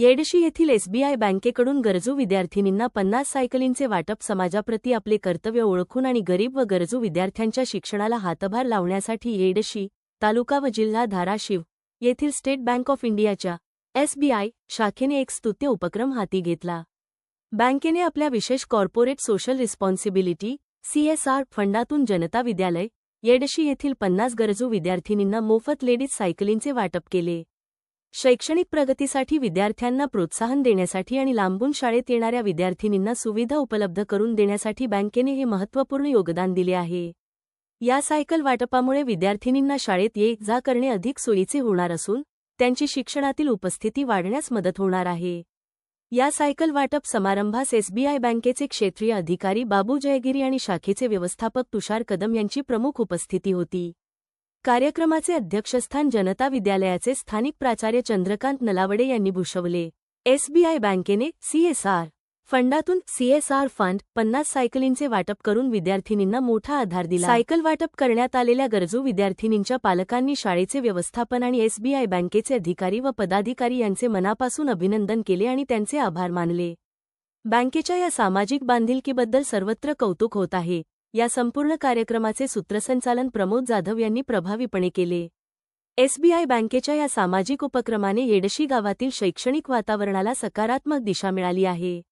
येडशी येथील एसबीआय बँकेकडून गरजू विद्यार्थिनींना पन्नास सायकलींचे वाटप समाजाप्रती आपले कर्तव्य ओळखून आणि गरीब व गरजू विद्यार्थ्यांच्या शिक्षणाला हातभार लावण्यासाठी येडशी तालुका व जिल्हा धाराशिव येथील स्टेट बँक ऑफ इंडियाच्या एसबीआय शाखेने एक स्तुत्य उपक्रम हाती घेतला. बँकेने आपल्या विशेष कॉर्पोरेट सोशल रिस्पॉन्सिबिलिटी सीएसआर फंडातून जनता विद्यालय येडशी येथील पन्नास गरजू विद्यार्थिनींना मोफत लेडीज सायकलींचे वाटप केले. शैक्षणिक प्रगतीसाठी विद्यार्थ्यांना प्रोत्साहन देण्यासाठी आणि लांबून शाळेत येणाऱ्या विद्यार्थिनींना सुविधा उपलब्ध करून देण्यासाठी बँकेने हे महत्त्वपूर्ण योगदान दिले आहे. या सायकल वाटपामुळे विद्यार्थिनींना शाळेत ये जा करणे अधिक सोयीचे होणार असून त्यांची शिक्षणातील उपस्थिती वाढण्यास मदत होणार आहे. या सायकल वाटप समारंभास एसबीआय बँकेचे क्षेत्रीय अधिकारी बाबू जयगिरी आणि शाखेचे व्यवस्थापक तुषार कदम यांची प्रमुख उपस्थिती होती. कार्यक्रमाचे अध्यक्षस्थान जनता विद्यालयाचे स्थानिक प्राचार्य चंद्रकांत नलावडे यांनी भूषवले. एसबीआय बँकेने सीएसआर फंडातून सीएसआर फंड पन्नास सायकलींचे वाटप करून विद्यार्थिनींना मोठा आधार दिला. सायकल वाटप करण्यात आलेल्या गरजू विद्यार्थिनींच्या पालकांनी शाळेचे व्यवस्थापन आणि एसबीआय बँकेचे अधिकारी व पदाधिकारी यांचे मनापासून अभिनंदन केले आणि त्यांचे आभार मानले. बँकेच्या या सामाजिक बांधिलकीबद्दल सर्वत्र कौतुक होत आहे. या संपूर्ण कार्यक्रमाचे सूत्रसंचालन प्रमोद जाधव यांनी प्रभावीपणे केले. एसबीआय बँकेच्या या सामाजिक उपक्रमाने येडशी गावातील शैक्षणिक वातावरणाला सकारात्मक दिशा मिळाली आहे.